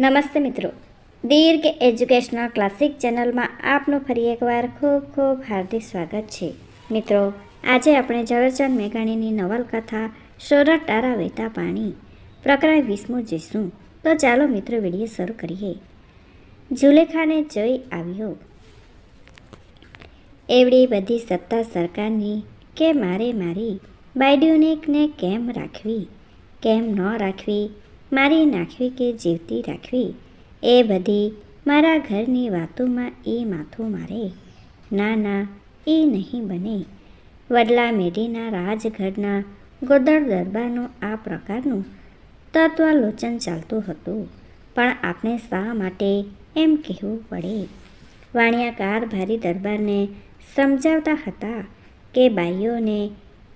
નમસ્તે મિત્રો. દીર્ઘ educational classic ચેનલમાં આપનું ફરી એકવાર ખૂબ ખૂબ હાર્દિક સ્વાગત છે. મિત્રો, આજે આપણે ઝવેરચંદ મેઘાણીની નવલકથા સોરઠ તારા વહેતા પાણી પ્રકરણ વીસમું જીશું તો ચાલો મિત્રો વીડિયો શરૂ કરીએ. જુલેખાને જોઈ આવ્યો. એવડી બધી સત્તા સરકારની કે મારે મારી? બાયડ્યુનિકને કેમ રાખવી? કેમ ન રાખવી? મારી નાખવી કે જીવતી રાખવી? એ બધી મારા ઘરની વાતોમાં એ માથું મારે. ના ના, એ નહીં બને. વડલા મેઢીના રાજગઢના ગોદળ દરબારનું આ પ્રકારનું તત્વાલોચન ચાલતું હતું. પણ આપણે શા માટે એમ કહેવું પડે? વાણિયા કારભારી દરબારને સમજાવતા હતા કે બાઈઓને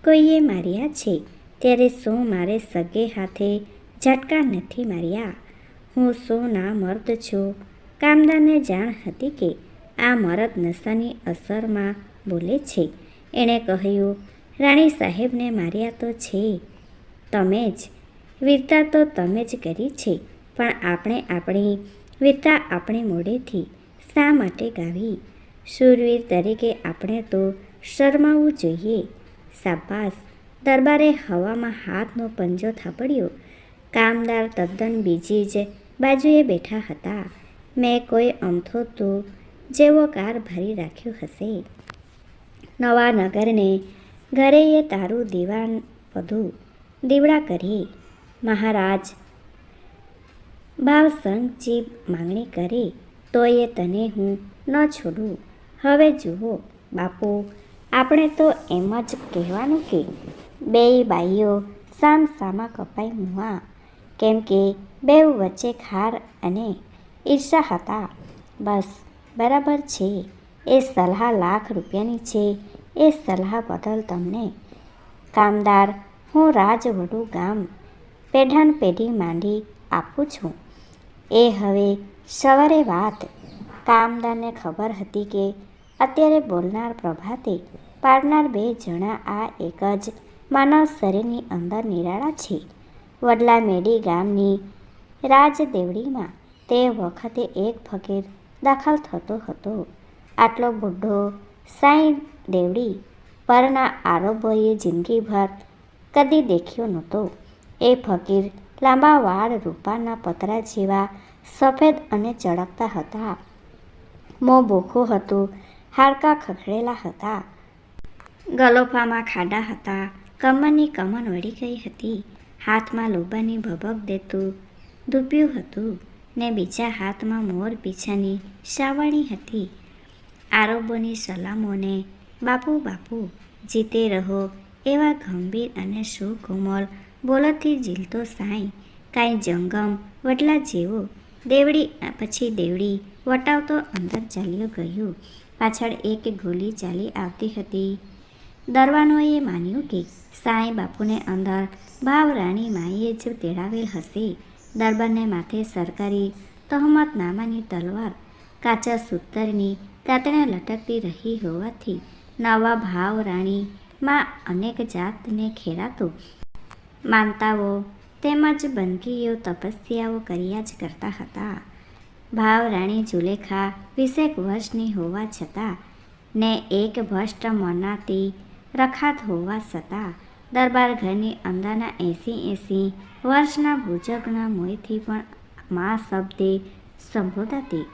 કોઈએ માર્યા છે? ત્યારે શું મારે સગે હાથે ઝટકા નથી માર્યા. હું સોના મર્દ છું. કામદારને જાણ હતી કે આ મરદ નશાની અસરમાં બોલે છે. એણે કહ્યું, રાણી સાહેબને માર્યા તો છે. તમે જ. વીરતા તો તમે જ કરી છે. પણ આપણે આપણી વીરતા આપણે મોડેથી શા માટે ગાવી? શૂરવીર તરીકે આપણે તો શરમાવવું જોઈએ. સાબાસ. દરબારે હવામાં હાથનો પંજો થાપડ્યો. કામદાર તદ્દન બીજી જ બાજુએ બેઠા હતા. મેં કોઈ અમથો તો જેવો કાર ભરી રાખ્યો હશે. નવા નગરને ઘરે એ તારું દીવાન વધુ દીવડા કરી. મહારાજ ભાવસંગજી માંગણી કરી તો એ તને હું ન છોડું. હવે જુઓ, બાપુ, આપણે તો એમ જ કહેવાનું કે બેય બાઈઓ સામ સામા કપાઈ મુવા. કેમ કે બેવ વચ્ચે ખાર અને ઈર્ષા હતા. બસ, બરાબર છે. એ સલાહ લાખ રૂપિયાની છે. એ સલાહ બદલ તમને કામદાર, હું રાજવડુ ગામ પેઢાણ પેઢી માંડી આપું છું. એ હવે સવારે વાત. કામદારને ખબર હતી કે અત્યારે બોલનાર પ્રભાતે પાડનાર બે જણા આ એક જ માનવ શરીરની અંદર નિરાળા છે. વડલા મેડી ગામની રાજદેવડીમાં તે વખતે એક ફકીર દાખલ થતો હતો. આટલો બુઢો સાંઈ દેવડી પરના આરોપોએ જિંદગીભર કદી દેખ્યો નહોતો. એ ફકીર લાંબા વાળ રૂપાના પતરા જેવા સફેદ અને ચળકતા હતા. મોં બોખું હતું, હાડકાં ખખડેલા હતા. ગલોફામાં ખાડા હતા, કમરની કમર વળી ગઈ હતી. હાથમાં લોબાની ભભક દેતું. ધૂપ્યું હતું ને બીજા હાથમાં મોર પીછાની સાવણી હતી. આરોબોની સલામોને, બાપુ બાપુ, જીતે રહો એવા ગંભીર અને સુકોમલ બોલથી ઝીલતો સાંઈ, કાંઈ જંગમ, વડલા જેવો, દેવડી, પછી દેવડી, વટાવતો અંદર ચાલ્યો ગયો. પાછળ એક ગોલી ચાલી આવતી હતી. દરવાનોએ માન્યું કે સાંઈ બાપુને અંદર ભાવરાણી માઈએ જ તેડાવેલ હશે. દરબારને માથે સરકારી તહમતનામાની તલવાર, કાચા સૂતરની તાતણે લટકતી રહી હોવાથી નવા ભાવ રાણીમાં અનેક જાતને ખેરાતો. માનતાઓ તેમજ બંદગીઓ તપસ્યાઓ કર્યા જ કરતા હતા. ભાવ રાણી જુલેખા વીસેક વર્ષની હોવા છતાં ને એક ભ્રષ્ટ મનાતી રખાત હોવા છતાં દરબાર ઘરની અંદરના એંસી એંસી વર્ષના ભુજગના મોયથી પણ મા શબ્દે સંબોધાતી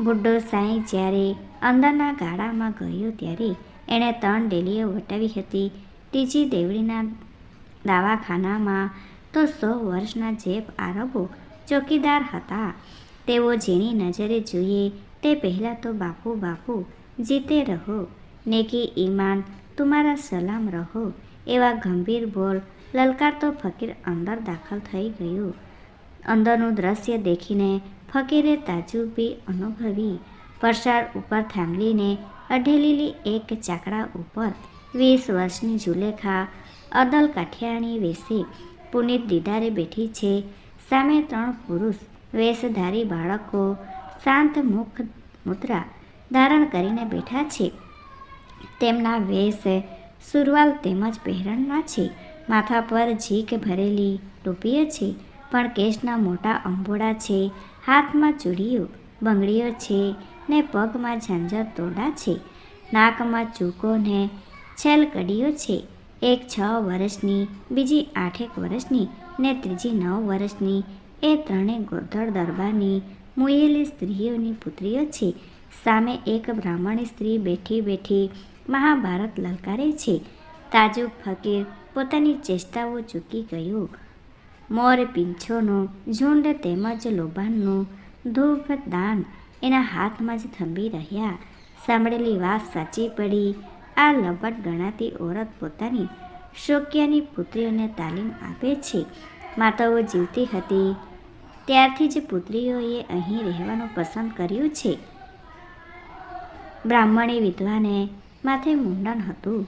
બુઢ્ઢો સાંઈ જ્યારે અંદરના ગાળામાં ગયો ત્યારે એણે ત્રણ ડેલીઓ વટાવી હતી. ત્રીજી દેવડીના દવાખાનામાં તો સો વર્ષના જેપ આરબો ચોકીદાર હતા. તેઓ જેની નજરે જોઈએ તે પહેલાં તો બાપુ બાપુ જીતે રહો. નેકી ઈમાન તુમારા સલામ રહો, એવા ગંભીર બોલ લલકારતો ફકીર અંદર દાખલ થઈ ગયો. અંદરનું દ્રશ્ય દેખીને ફકીરે તાજુબી અનુભવી. પરસાળ ઉપર થાંભલીને અઢેલીલી એક ચાકડા ઉપર વીસ વર્ષની જુલેખા અદલ કાઠિયાણી વેશે પુનિત દીદારે બેઠી છે. સામે ત્રણ પુરુષ, વેશધારી બાળકો, શાંત મુખ મુદ્રા ધારણ કરીને બેઠા છે. તેમના વેશ સુરવાલ તેમજ પહેરણના છે. માથા પર ઝીક ભરેલી ટોપીઓ છે, પણ કેશના મોટા અંબોડા છે. હાથમાં ચૂડીઓ, બંગડીઓ છે ને પગમાં ઝંઝર તોડા છે. નાકમાં ચૂકો ને છેલકડીઓ છે. એક છ વર્ષની, બીજી આઠેક વર્ષની ને ત્રીજી નવ વર્ષની એ ત્રણેય ગોધળ દરબારની મુયેલી સ્ત્રીઓની પુત્રીઓ છે. સામે એક બ્રાહ્મણી સ્ત્રી બેઠી બેઠી મહાભારત લલકારે છે. તાજુબ ફકીર પોતાની ચેષ્ટાઓ ચૂકી ગયો. મોર પીંછોનું, ઝુંડ તેમજ લોભાનનું ધૂપ દાન એના હાથમાં જ થંભી રહ્યા. સાંભળેલી વાત સાચી પડી. આ લબટ ગણાતી ઓરત પોતાની શોક્યાની પુત્રીઓને તાલીમ આપે છે. માતાઓ જીવતી હતી. ત્યારથી જ પુત્રીઓએ અહીં રહેવાનું પસંદ કર્યું છે. બ્રાહ્મણી વિધવાને માથે મુંડન હતું.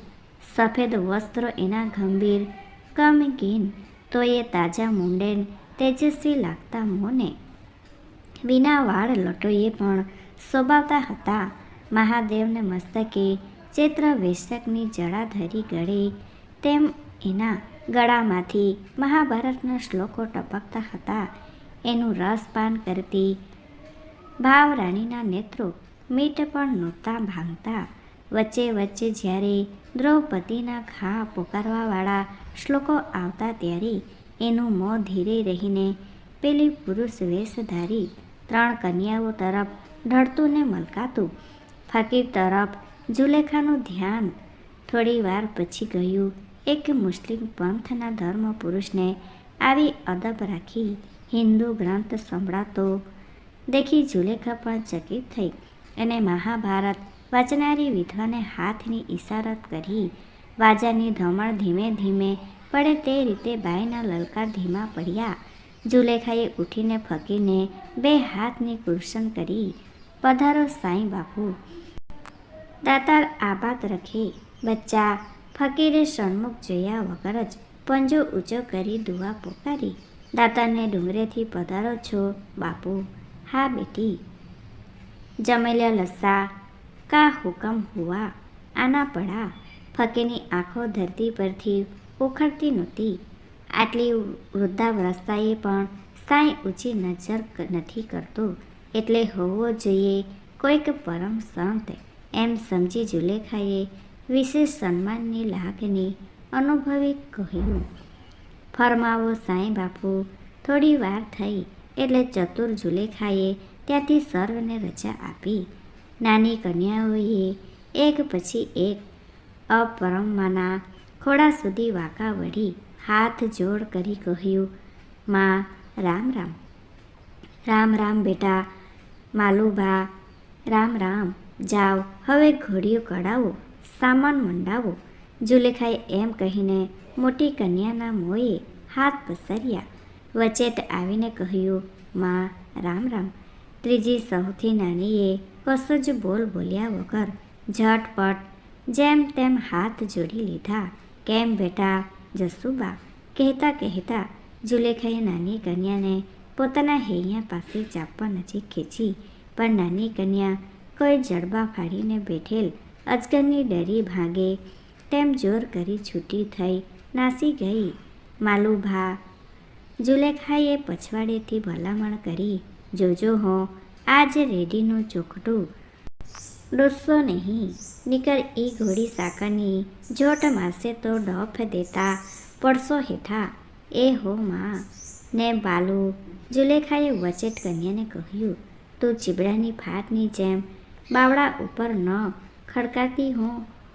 સફેદ વસ્ત્રો એના ગંભીર કમગીન તો એ તાજા મુંડેન તેજસ્વી લાગતા મોને. વિના વાળ લટોએ પણ શોભાવતા હતા. મહાદેવને મસ્તકે ચૈત્ર વેશકની જળાધરી ગળે તેમ એના ગળામાંથી મહાભારતના શ્લોકો ટપકતા હતા. એનું રસપાન કરતી ભાવરાણીના નેત્રો મીટ પણ નહોતા ભાંગતા. વચ્ચે વચ્ચે જ્યારે દ્રૌપદીના ઘા પોકારવાવાળા શ્લોકો આવતા ત્યારે એનું મોં ધીરે રહીને પેલી પુરુષ વેશધારી ત્રણ કન્યાઓ તરફ ઢળતું ને મલકાતું. ફકીર તરફ જુલેખાનું ધ્યાન. થોડી વાર પછી ગયું એક મુસ્લિમ પંથના ધર્મ પુરુષને આવી અદબ રાખી હિન્દુ ગ્રંથ સંભળાતો. દેખી જુલેખા પણ ચકિત થઈ. અને મહાભારત વાંચનારી વિધવાને હાથની ઈશારત કરી વાજાની ધમણ ધીમે ધીમે પડે તે રીતે બાઈના લલકાર ધીમા પડ્યા. જુલેખાએ ઉઠીને ફકીને બે હાથની કુર્શન કરી, પધારો સાંઈ બાપુ. દાતાર આબાદ રખે, બચ્ચા, ફકીરે સન્મુખ જોયા વગર જ પંજો ઊંચો કરી દુવા પોકારી. દાતાને ડુંગરેથી પધારો છો બાપુ. હા બેટી. જમેલ્યા લસ્સા કા હુકમ હુઆ, આના પડા, ફકીરની આંખો ધરતી પરથી ઉખડતી નહોતી. આટલી વૃદ્ધાવસ્થાએ પણ સાંઈ ઊંચી નજર નથી કરતો. એટલે હોવો જોઈએ કોઈક પરમ સંત. એમ સમજી જુલેખાએ વિશેષ સન્માનની લાગણી અનુભવી કહ્યું. ફરમાવો, સાંઈ બાપુ, થોડી વાર થઈ. એટલે ચતુર જુલેખાએ ત્યાંથી સર્વને રજા આપી. નાની કન્યાઓએ એક પછી એક અપરમાના ખોડા સુધી વાંકા વળી હાથ જોડ કરી કહ્યું, માં, રામ રામ. રામ રામ, બેટા, માલુભા, રામ રામ. જાઓ, હવે ઘોડીઓ કઢાવો, સામાન મંડાવો. જુલેખાએ એમ કહીને મોટી કન્યાના મોએ હાથ પસર્યા. વચેટ આવીને કહ્યું, માં, રામ રામ. ત્રીજી સૌથી નાનીએ કશું જ બોલ બોલ્યા વગર ઝટપટ જેમ તેમ હાથ જોડી લીધા. કેમ બેટા જસુબા કહેતા કહેતા જુલેખાએ નાની કન્યાને પોતાના હૈયા પાસે ચાપવા નજીક ખેંચી, પણ નાની કન્યા કોઈ જડબા ફાડીને બેઠેલ અજગરની ડરી ભાગે તેમ જોર કરી છૂટી થઈ નાસી ગઈ. માલુભા જુલેખાએ પછવાડેથી ભલામણ કરી જોજો હો, આજ રેડીનું ચોખટું. ડોસો નહીં, નીકળ એ ઘોડી સાકરની, જોટ મારશે તો ડફ દેતા, પડશો હેઠા. એ હો માં, ને બાલુ, જુલેખાએ વચેટ કન્યાને કહ્યું, તું ચીબડાની ફાટની જેમ બાવડા ઉપર ન ખડકાતી હો.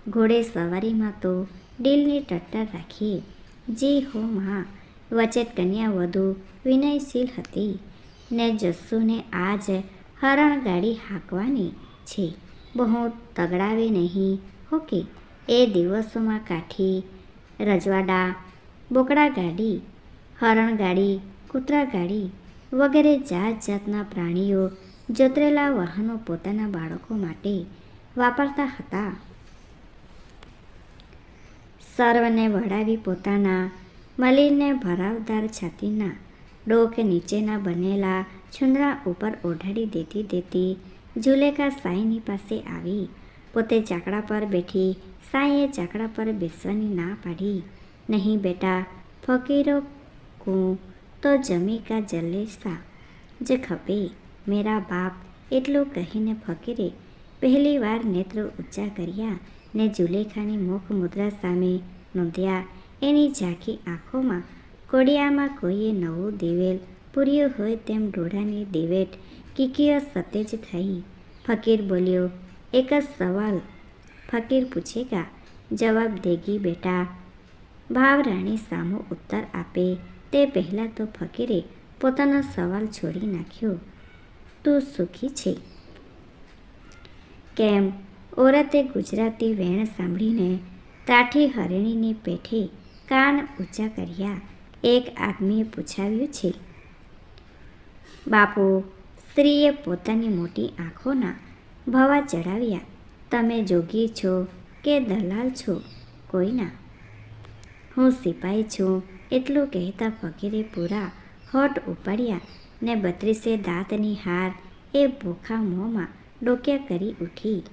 ઘોડે સવારીમાં તો ડીલની ટટ્ટર રાખી. જી હો માં, વચેટ કન્યા વધુ વિનયશીલ હતી. ને જસ્સુને આજ હરણ ગાડી હાંકવાની છે. બહુ તગડાવે નહીં ઓકે એ દિવસોમાં કાઠી, રજવાડા, બોકડા ગાડી હરણ ગાડી કૂતરા ગાડી વગેરે જાત જાતના પ્રાણીઓ જોતરેલા વાહનો પોતાના બાળકો માટે વાપરતા હતા. સર્વને વડાવી પોતાના મલિનને ભરાવદાર છાતીના ડોક નીચેના બનેલા છુંદરા ઉપર ઓઢાડી દેતી દેતી જુલેખા સાઈની પાસે આવી. પોતે ચાકડા પર બેઠી, સાઈએ ચાકડા પર બેસવાની ના પાડી. નહીં બેટા, ફકીરો કું, તો જમી કા જલેસા? જ ખપે, મેરા બાપ એટલું કહીને ફકીરે પહેલી વાર નેત્રો ઊંચા કર્યા ને જુલેખાની મુખ મુદ્રા સામે નોંધ્યા. એની ઝાંખી આંખોમાં કોડિયામાં કોઈએ નવું દિવેલ પૂર્યું હોય તેમ ડોળાની દિવેટ કીકીઓ સતેજ થઈ. ફકીર બોલ્યો, એક જ સવાલ. ફકીર પૂછેગા, જવાબ દેગી બેટા. ભાવરાણી સામો ઉત્તર આપે. તે પહેલાં તો ફકીરે પોતાનો સવાલ છોડી નાખ્યો, તું સુખી છે? કેમ? ઓરતે ગુજરાતી વેણ સાંભળીને તાઠી હરિણીની પેઠે કાન ઊંચા કર્યા. એક આદમીએ પૂછાવ્યું છે, બાપુ, સ્ત્રીએ પોતાની મોટી આંખોના ભવા ચડાવ્યા. તમે જોગી છો કે દલાલ છો? કોઈના? હું સિપાઈ છું. એટલું કહેતા ફકીરે પૂરા હોઠ ઉપાડ્યા ને બત્રીસે દાંતની હાર એ ભૂખા મોંમાં ડોક્યા કરી ઉઠી.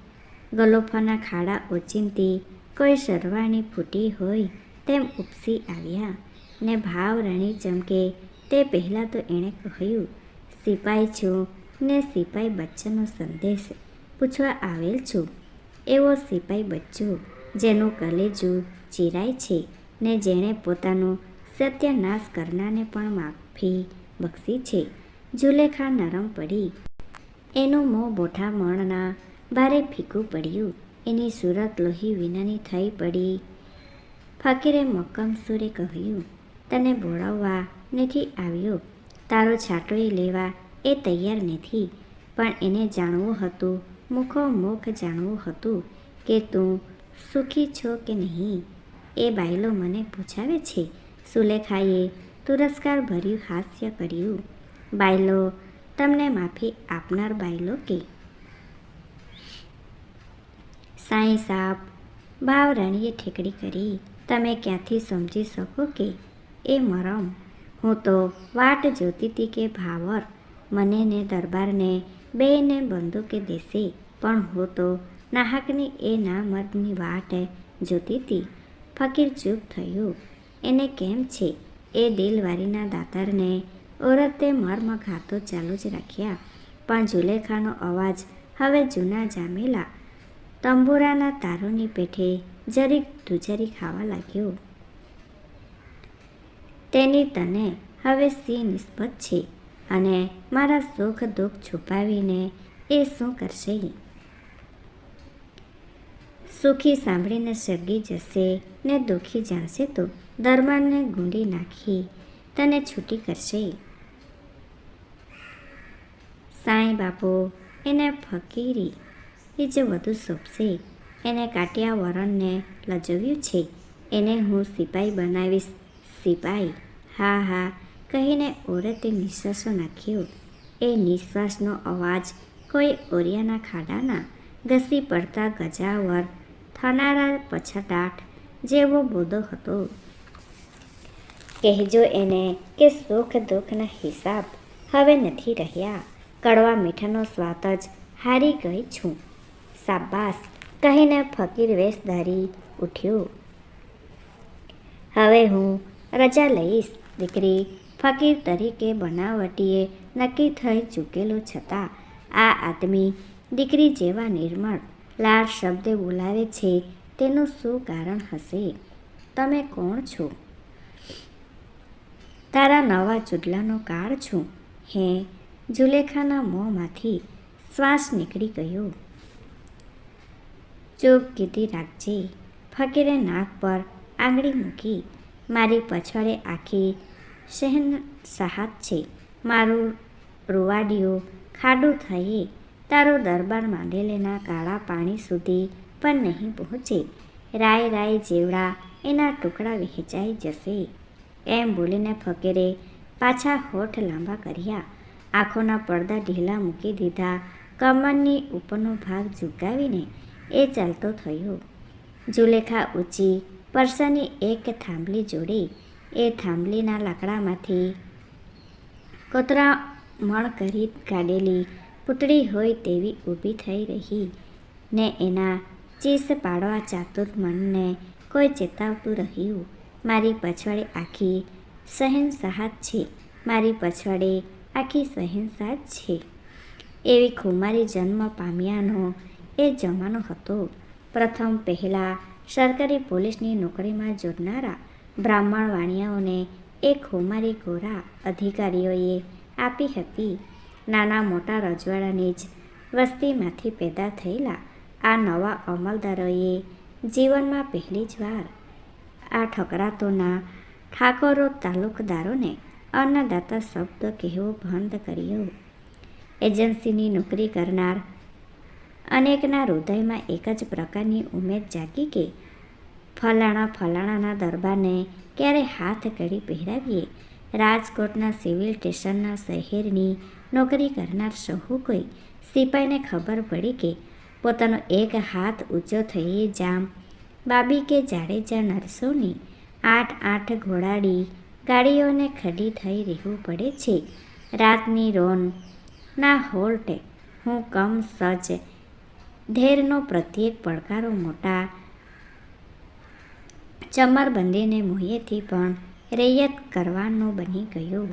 ગલોફાના ખાડા ઓચિંતી, કોઈ શરવાણી ફૂટી હોય તેમ ઉપસી આવ્યા. ને ભાવ રણી ચમકે. તે પહેલાં તો એણે કહ્યું, સિપાઈ છું ને સિપાઈ બચ્ચાનો સંદેશ પૂછવા આવેલ છું? એવો સિપાઈ બચ્ચો જેનું કલેજું ચીરાય છે ને જેણે પોતાનો સત્યનાશ કરનારને પણ માફી બક્ષી છે. જુલેખા નરમ પડી. એનું મોં બોઠા મણના ભારે ફીકું પડ્યું. એની સુરત લોહી વિનાની થઈ પડી. ફકીરે મક્કમ સુરે કહ્યું તને બોલાવવા નથી આવ્યો. તારો છાંટોય લેવા એ તૈયાર નથી. પણ એને જાણવું હતું મુખો મુખ જાણવું હતું કે તું સુખી છો કે નહીં. એ બાયલો મને પૂછાવે છે, સુલેખાએ તુરસ્કાર ભર્યું હાસ્ય કર્યું. બાયલો, તમને માફી આપનાર બાયલો કે? સાંઈ સાપ, ભાવ રાણીએ ઠેકડી કરી. તમે ક્યાંથી સમજી શકો કે એ મરમ. હું તો વાટ જોતી હતી કે ભાવર. મને ને દરબારને બેને બંદૂકે દેશે. પણ હું તો નાહકની એ ના મર્દની વાટ જોતી હતી ફકીર ચૂપ થયું. એને કેમ છે? એ દિલવારીના દાતારને ઓરતે મર્મઘાતો ચાલુ જ રાખ્યા. પણ જુલેખાનો અવાજ હવે જૂના જામેલા. તંબુરાના તારોની પેઠે જરીક ધુજરી ખાવા લાગ્યો. તેની તને હવે સી નિસ્બત છે અને મારા સુખ દુઃખ છુપાવીને એ શું કરશે? સુખી સાંભળીને સગી જશે ને દુઃખી જાણશે તો દરબારને ગુંડી નાખી તને છૂટી કરશે. સાંઈ બાપુ, એને ફકીરી એ જે વધુ શોભશે એને કાટિયા વરણને લજવ્યું છે, એને હું સિપાઈ બનાવીશ. સિપાઈ. હા હા, કહીને ઓરતે નિશ્વાસો નાખ્યો. એ નિશ્વાસનો અવાજ કોઈ ઓરિયાના ખાડાના ઘસી પડતા ગજાવર થનારા પછટાટ જેવો બોધો હતો. કહેજો એને કે સુખ દુઃખના હિસાબ હવે નથી રહ્યા. કડવા મીઠાનો સ્વાદ જ હારી ગઈ છું. સાબાસ કહીને ફકીર વેશ ધારી ઉઠ્યો. હવે હું રજા લઈશ. દીકરી ફકીર તરીકે બનાવટીએ નક્કી થઈ ચૂકેલો છતાં આ આદમી દીકરી જેવા નિર્મળ, લાળ શબ્દે બોલાવે છે, તેનું શું કારણ હશે? તમે કોણ છો? તારા નવા ચૂડલાનો કાળ છું. હે, જુલેખાના મોંમાંથી શ્વાસ નીકળી ગયો. ચૂપ કીધી રાખજે. ફકીરે નાક પર આંગળી મૂકી મારી પછાડે આખી શહેન સાહત છે. મારું રૂવાડિયું ખાડું થઈ તારો દરબાર માંડેલેના કાળા પાણી સુધી પણ નહીં પહોંચે. રાય રાય જેવડા એના ટુકડા વહેંચાઈ જશે. એમ બોલીને ફકીરે પાછા હોઠ લાંબા કર્યા. આંખોના પડદા ઢીલા મૂકી દીધા. કમરની ઉપરનો ભાગ ઝુકાવીને એ ચાલતો થયો. જુલેખા ઊંચી પરસાની એક થાંભલી જોડી. એ થાંભલીના લાકડામાંથી કોતરા મણ કરી કાઢેલી પૂતળી હોય તેવી ઊભી થઈ રહી ને એના ચીસ પાડવા ચાતુર મનને કોઈ ચેતાવતું રહ્યું. મારી પછવાડે આખી સહેન સાહત છે. મારી પછવાડે આખી સહેનશાહ છે. એવી ખુમારી જન્મ પામ્યાનો એ જમાનો હતો. પ્રથમ પહેલાં સરકારી પોલીસની નોકરીમાં જોડનારા બ્રાહ્મણ વાણિયાઓને એક હોમારી ગોરા અધિકારીઓએ આપી હતી. નાના મોટા રજવાડાની જ વસ્તીમાંથી પેદા થયેલા આ નવા અમલદારોએ જીવનમાં પહેલી જ વાર આ ઠકરાતોના ઠાકોરો તાલુકદારોને અન્નદાતા શબ્દ કહેવો બંધ કર્યો. એજન્સીની નોકરી કરનાર અનેકના હૃદયમાં એક જ પ્રકારની ઉમેદ જાગી કે ફલાણા ફલાણાના દરબારને ક્યારે હાથ કડી પહેરાવીએ? રાજકોટના સિવિલ સ્ટેશનના શહેરની નોકરી કરનાર સહુ કોઈ સિપાઈને ખબર પડી કે પોતાનો એક હાથ ઊંચો થઈએ જામ બાબી કે જાડેજા નરસોની આઠ આઠ ઘોડાડી ગાડીઓને ખડી થઈ રહેવું પડે છે. રાતની રોન ના હોલ્ટે હું કમ સજ ધેરનો પ્રત્યેક પડકારો મોટા ચમરબંધીને મોહિયેથી પણ રૈયત કરવાનો બની ગયો.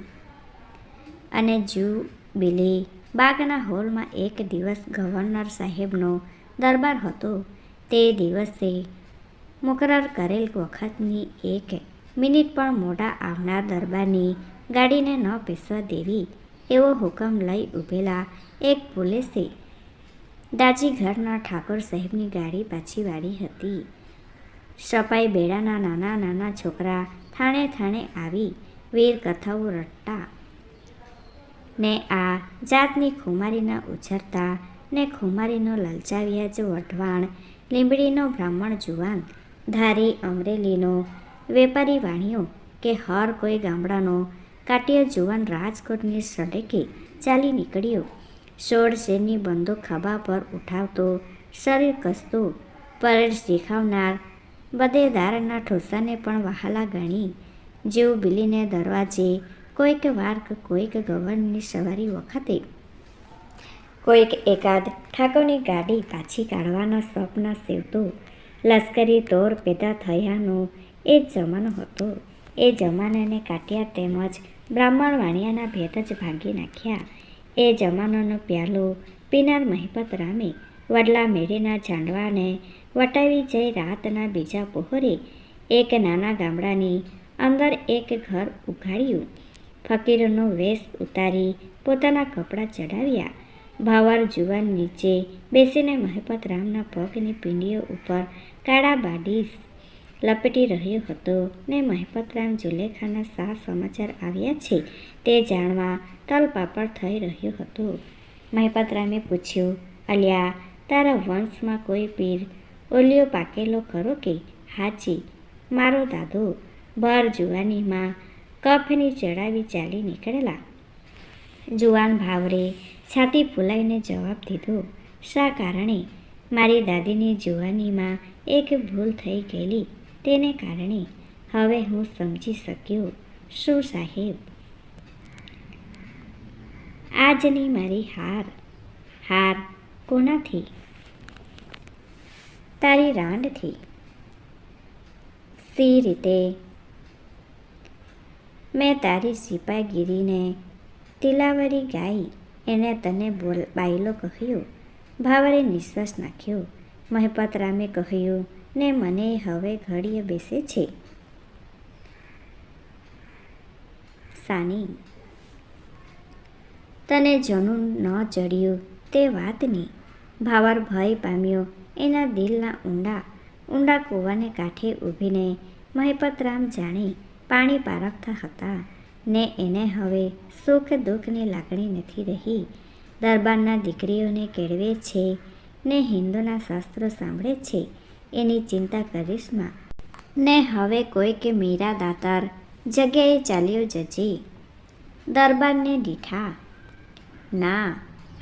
અને જુબિલી બાગના હોલમાં એક દિવસ ગવર્નર સાહેબનો દરબાર હતો. તે દિવસે મુકરર કરેલ વખતની એક મિનિટ પણ મોડા આવનાર દરબારની ગાડીને ન પીસવા દેવી એવો હુકમ લઈ ઊભેલા એક પોલીસે દાજીઘરના ઠાકોર સાહેબની ગાડી પાછી વાળી હતી. સપાઈ બેડાના નાના નાના છોકરા થાણે થાણે આવી વીર કથાઓ રટતા. ને આ જાતની ખુમારીના ઉછરતા ને ખુમારીનો લલચાવ્યા જ વઢવાણ, લીંબડીનો બ્રાહ્મણ જુવાન, ધારી અમરેલીનો વેપારી વાણિયો કે હર કોઈ ગામડાનો કાટિયા જુવાન રાજકોટની સડકે ચાલી નીકળ્યો. સોળ શેરની બંદૂક ખભા પર ઉઠાવતો શરીર કસતો પરેડ બધે બધેદારના ઠોસાને પણ વહાલા ગણી જેવું બિલીને દરવાજે કોઈક વાર કોઈક ગવર્નની સવારી વખતે કોઈક એકાદ ઠાકોરની ગાડી પાછી કાઢવાના સ્વપ્ન સેવતો લશ્કરી તોર પેદા થયાનો એ જમાનો હતો. એ જમાનાને કાટ્યા તેમજ બ્રાહ્મણ વાણિયાના ભેદ જ ભાંગી નાખ્યા. એ જમાનાનો પ્યાલો પીનાર મહિપત રામે વડલા મેળીના ઝાંડવાને વટાવી જઈ રાતના બીજા પહોરે એક નાના ગામડાની અંદર એક ઘર ઉઘાડ્યું. ફકીરનો વેશ ઉતારી પોતાના કપડાં ચડાવ્યા ભાવાર જુવાન નીચે બેસીને મહેપત રામના પગની પીંડીઓ ઉપર કાળા બાડીસ લપેટી રહ્યો હતો ને મહેપતરામ જુલેખાના સા સમાચાર આવ્યા છે તે જાણવા તલપાપડ થઈ રહ્યો હતો. મહેપતરામે પૂછ્યું, અલ્યા, તારા વંશમાં કોઈ પીર ઓલિયો પાકેલો ખરો કે? હાજી મારો દાદો ભર જુવાનીમાં કફની ચડાવી ચાલી નીકળેલા. જુવાન ભાવરે છાતી ફૂલાઈને જવાબ દીધો, શા કારણે? મારી દાદીની જુવાનીમાં એક ભૂલ થઈ ગયેલી. તેને કારણે હવે હું સમજી શક્યો શું, સાહેબ? આજની મારી હાર હાર કોનાથી? તારી રાંડથી. સી રીતે? મેં તારી સિપાગીરીને તિલાવરી ગાઈ, એને તને બોલ બાયલો કહ્યો. ભાવરે નિશ્વાસ નાખ્યો. મહેપતરામે કહ્યું ને મને હવે ઘડીએ બેસે છે. સાની, તને જનું ન ચડ્યું તે વાતની ભાવાર ભય પામ્યો. એના દિલના ઊંડા ઊંડા કૂવાને કાંઠે ઊભીને મહેપતરામ જાણે પાણી પારખતા હતા ને એને હવે સુખ દુઃખની લાગણી નથી રહી. દરબારના દીકરીઓને કેળવે છે ને હિન્દુના શાસ્ત્રો સાંભળે છે. એની ચિંતા કરીશમાં. ને હવે કોઈ કે મીરા દાતાર જગ્યાએ ચાલ્યો જજે. દરબારને દીઠા. ના,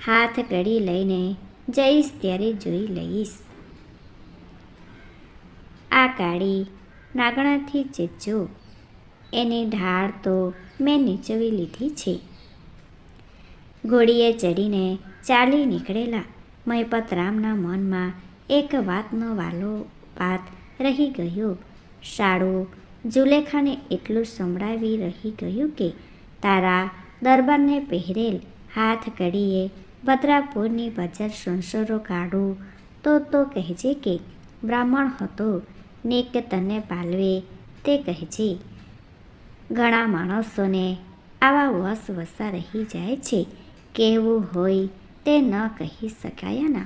હાથ કડી લઈને જઈશ ત્યારે જોઈ લઈશ. આ કાળી નાગણાથી ચેચો. એની ઢાળ તો મેં નીચવી લીધી છે. ઘોડીએ ચડીને ચાલી નીકળેલા મહિપતરામના મનમાં એક વાતનો વાલો વાત રહી ગયો. શાળો જુલેખાને એટલું સંભળાવી રહી ગયું કે તારા દરબારને પહેરેલ હાથ કડીએ ભદ્રાપુરની બજાર સંસરો કાઢું. તો તો કહેજે કે બ્રાહ્મણ હતો ને કે તને પાલવે તે કહેજે. ઘણા માણસોને આવા વસ વસા રહી જાય છે. કેવું હોય તે ન કહી શકાય ના